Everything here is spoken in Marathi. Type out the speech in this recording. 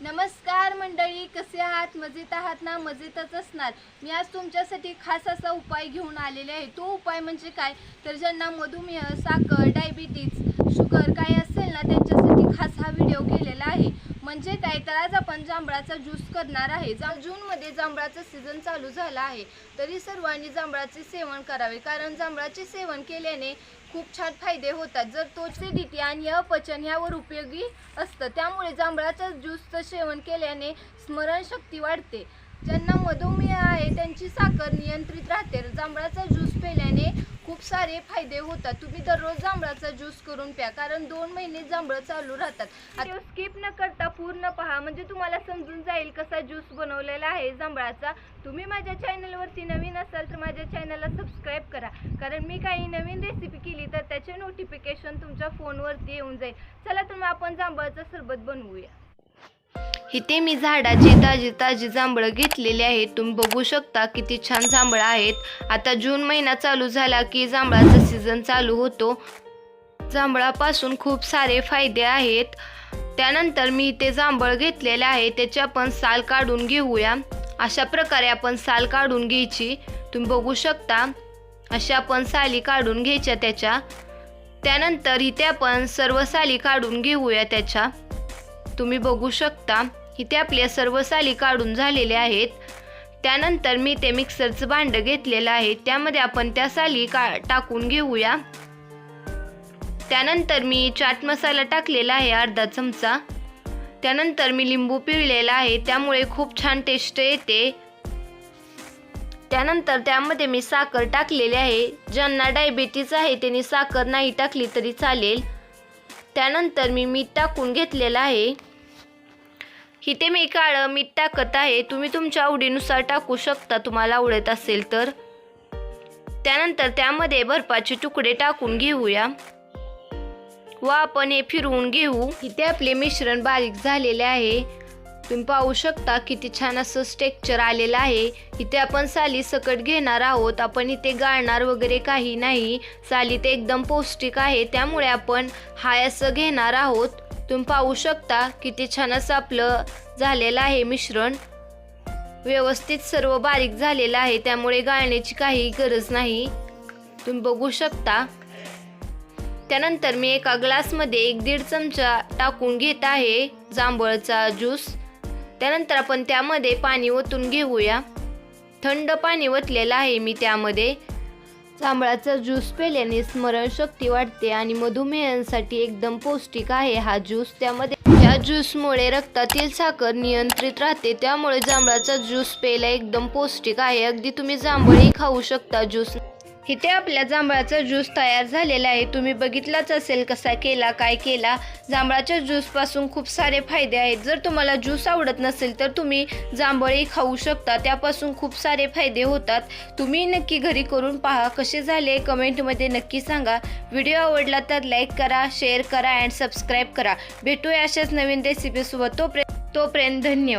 नमस्कार मंडळी कसे आहात? मजेत आहात ना? मजेतच असणार. मी आज तुमच्यासाठी खास असा उपाय घेऊन आलेले आहे. तो उपाय म्हणजे काय? तर ज्यांना मधुमेह साखर डायबिटीज शुगर काय असेल ना त्यांच्यासाठी खास हा व्हिडिओ केलेला म्हणजे काय आज आपण जांभळाचा ज्यूस करणार आहे. जा जूनमध्ये जांभळाचं सीझन चालू झाला आहे. तरी सर्वांनी जांभळाचे सेवन करावे. कारण जांभळाचे सेवन केल्याने खूप छान फायदे होतात. जर तो ॲसिडिटी आणि अपचन यावर उपयोगी असतं त्यामुळे जांभळाचा ज्यूसचं सेवन केल्याने स्मरणशक्ती वाढते. ज्यांना मधुमेह आहे त्यांची साखर नियंत्रित राहते. जांभळाचा ज्यूस प्यायल्याने खूप सारे फायदे होतात. तुम्ही दररोज जांभळाचा ज्यूस करून प्या कारण दोन महिने जांभळं चालू राहतात. स्किप न करता पूर्ण पहा. म्हणजे तुम्हाला समजून जाईल कसा ज्यूस बनवलेला आहे जांभळाचा. तुम्ही माझ्या चॅनलवरती नवीन असाल तर माझ्या चॅनलला सबस्क्राईब करा. कारण मी काही नवीन रेसिपी केली तर त्याचे नोटिफिकेशन तुमच्या फोनवरती येऊन जाईल. चला तर मग आपण जांभळाचं सरबत बनवूया. इथे मी झाडाची ताजी ताजी जांभळं घेतलेली आहेत तुम्ही बघू शकता किती छान जांभळं आहेत. आता जून महिना चालू झाला की जांभळाचा सीझन चालू होतो. जांभळापासून खूप सारे फायदे आहेत. त्यानंतर मी इथे जांभळ घेतलेले आहे. त्याची आपण साल काढून घेऊया. अशा प्रकारे आपण साल काढून घ्यायची. तुम्ही बघू शकता. अशा आपण साली काढून घ्यायच्या त्याच्या. त्यानंतर इथे आपण सर्व साली काढून घेऊया त्याच्या. तुम्ही बघू शकता. इथे आपल्या सर्व साली काढून झालेल्या आहेत. त्यानंतर मी ते मिक्सरचं भांडं घेतलेलं आहे. त्यामध्ये आपण त्या साली का टाकून घेऊया. त्यानंतर मी चाट मसाला टाकलेला आहे अर्धा चमचा. त्यानंतर मी लिंबू पिळलेला आहे त्यामुळे खूप छान टेस्ट येते. त्यानंतर त्यामध्ये मी साखर टाकलेली आहे. ज्यांना डायबिटीज आहे त्यांनी साखर नाही टाकली तरी चालेल. त्यानंतर मी मीठ टाकून घेतलेलं आहे. इथे मी काळं मीठ टाकत आहे. तुम्ही तुमच्या आवडीनुसार टाकू शकता. तुम्हाला आवडत असेल तर. त्यानंतर त्यामध्ये बर्फाचे तुकडे टाकून घेऊया. व आपण हे फिरवून घेऊ. इथे आपले मिश्रण बारीक झालेले आहे. तुम्ही पाहू शकता किती छान असं स्ट्रेक्चर आलेलं आहे. इथे आपण साली सकट घेणार आहोत. आपण इथे गाळणार वगैरे काही नाही. साली ते एकदम पौष्टिक आहे. त्यामुळे आपण हाय असं घेणार आहोत. तुम्ही पाहू शकता किती छान असं आपलं झालेलं आहे मिश्रण. व्यवस्थित सर्व बारीक झालेलं आहे त्यामुळे गाळण्याची काही गरज नाही. तुम्ही बघू शकता. त्यानंतर मी एका ग्लासमध्ये एक दीड चमचा टाकून घेत आहे जांभळचा ज्यूस. त्यानंतर आपण त्यामध्ये पाणी ओतून घेऊया. थंड पाणी ओतलेलं आहे मी त्यामध्ये. जांभळाचा ज्यूस पेल्याने स्मरणशक्ती वाढते आणि मधुमेहांसाठी एकदम पौष्टिक आहे हा ज्यूस. त्यामध्ये या ज्यूसमुळे रक्तातील साखर नियंत्रित राहते. त्यामुळे जांभळाचा ज्यूस प्यायला एकदम पौष्टिक आहे. अगदी तुम्ही जांभळही खाऊ शकता ज्यूस. इथे आपल्या जांभळाचा ज्यूस तयार झालेला आहे. तुम्ही बघितलाच असेल कसा केला काय केला. जांभळाच्या ज्यूसपासून खूप सारे फायदे आहेत. जर तुम्हाला ज्यूस आवडत नसेल तर तुम्ही जांभळही खाऊ शकता. त्यापासून खूप सारे फायदे होतात. तुम्ही नक्की घरी करून पहा कसे झाले. कमेंटमध्ये नक्की सांगा. व्हिडिओ आवडला तर लाईक करा शेअर करा अँड सबस्क्राईब करा. भेटूया अशाच नवीन रेसिपीसोबत तोपर्यंत तोपर्यंत धन्यवाद.